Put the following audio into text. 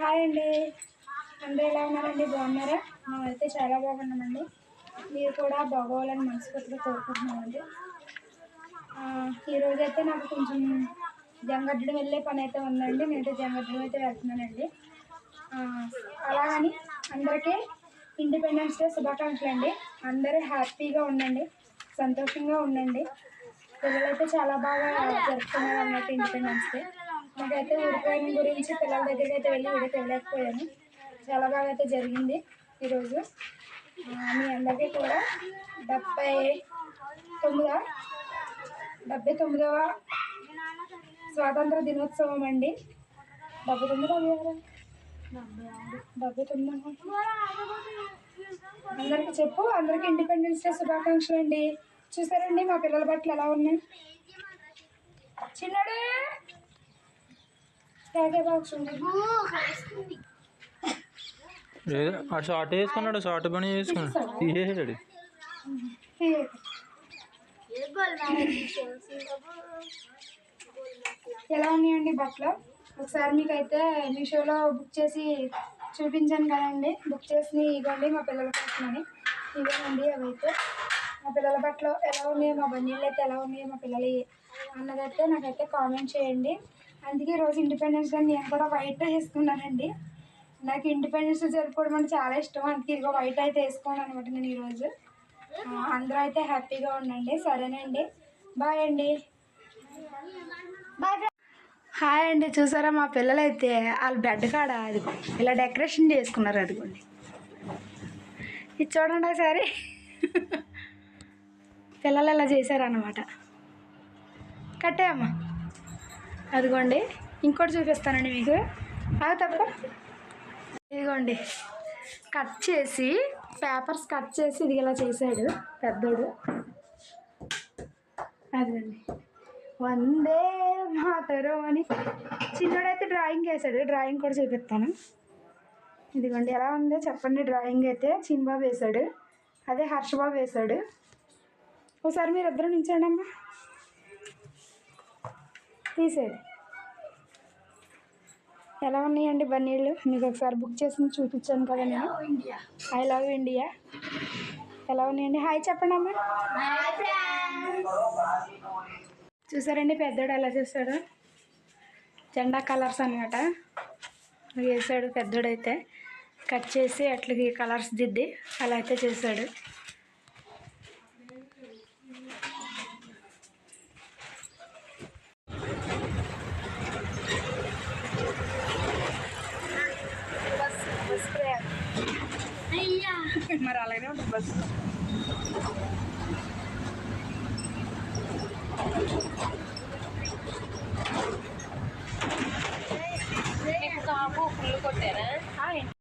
Hi అండి. అందరూ ఎలా ఉన్నారండి? బాగున్నారా? మేమైతే చాలా బాగున్నామండి. మీరు కూడా బాగోవాలని మనస్ఫూర్తిగా కోరుకుంటున్నామండి. ఈరోజు అయితే నాకు కొంచెం జంగడ్డం వెళ్ళే పని అయితే ఉందండి. నేనైతే జంగడ్డం అయితే వెళ్తున్నానండి. అలాగని అందరికీ ఇండిపెండెన్స్ డే శుభాకాంక్షలు అండి. అందరూ హ్యాపీగా ఉండండి. సంతోషంగా ఉండండి. పిల్లలైతే చాలా బాగా జరుపుకున్నారు అన్నట్టు ఇండిపెండెన్స్ డే. నాకైతే ఊరిపోయిన గురించి పిల్లల దగ్గరికి అయితే వెళ్ళి వీడియో తెలియకపోయాను చాలా బాగా అయితే జరిగింది ఈరోజు. మీ అందరికీ కూడా డెబ్బై తొమ్మిదవ డెబ్బై తొమ్మిదవ స్వాతంత్ర దినోత్సవం అండి. డెబ్బై తొమ్మిది డెబ్బై తొమ్మిది అందరికీ చెప్పు అందరికీ ఇండిపెండెన్స్ డే శుభాకాంక్షలు అండి. చూసారండి మా పిల్లల బట్టలు ఎలా ఉన్నాయి? అటు షార్ట్ వేసుకున్నాడు షార్ట్ పని తీసేసాడు. తీయ్. ఎలా ఉన్నాయండి బట్టలు? ఒకసారి మీకైతే మీషోలో బుక్ చేసి చూపించాను కదండి. బుక్ చేసి ఇవ్వండి మా పిల్లల కోసమని ఇవ్వండి అవైతే. మా పిల్లల బట్టలు ఎలా ఉన్నాయి మా బండిలు అయితే ఎలా ఉన్నాయి మా పిల్లలు అన్నదైతే నాకైతే కామెంట్ చేయండి. అందుకే ఈరోజు ఇండిపెండెన్స్ డే నేను కూడా వైట్ వేసుకున్నానండి. నాకు ఇండిపెండెన్స్ డే జరుపుకోవడం అంటే చాలా ఇష్టం. అందుకే ఇదిగో వైట్ అయితే వేసుకోను అనమాట నేను ఈరోజు. అందరూ అయితే హ్యాపీగా ఉండండి. సరేనండి. బాయ్ అండి. బాయ్ హాయ్ అండి. చూసారా మా పిల్లలు అయితే వాళ్ళ బెడ్ కాడ అది ఇలా డెకరేషన్ చేసుకున్నారు అదిగోండి. ఇది చూడండి ఒకసారి. పిల్లలు ఇలా చేశారన్నమాట. కట్టేయమ్మా అదిగోండి ఇంకోటి చూపిస్తానండి మీకు. అది తప్ప ఇదిగోండి కట్ చేసి పేపర్స్ కట్ చేసి ఇది ఇలా చేశాడు పెద్దోడు. అదండి వందే మాతరం అని చిన్నోడైతే డ్రాయింగ్ వేసాడు. డ్రాయింగ్ కూడా చూపిస్తాను. ఇదిగోండి ఎలా ఉందో చెప్పండి. డ్రాయింగ్ అయితే చిన్బాబు వేశాడు అదే హర్షబాబు వేశాడు ఒకసారి మీరు ఇద్దరు నించండి అమ్మా. తీసేది ఎలా ఉన్నాయండి బన్నీళ్ళు? మీకు ఒకసారి బుక్ చేసి చూపించాను కదా నేను. ఐ లవ్ ఇండియా ఎలా ఉన్నాయండి? హాయ్ చెప్పండి అమ్మా. చూసారండి పెద్దోడు ఎలా చేస్తాడు? జెండా కలర్స్ అనమాట వేసాడు పెద్దోడైతే. కట్ చేసి అట్లకి కలర్స్ దిద్ది అలా అయితే చేశాడు lainnya untuk bagi Thank you.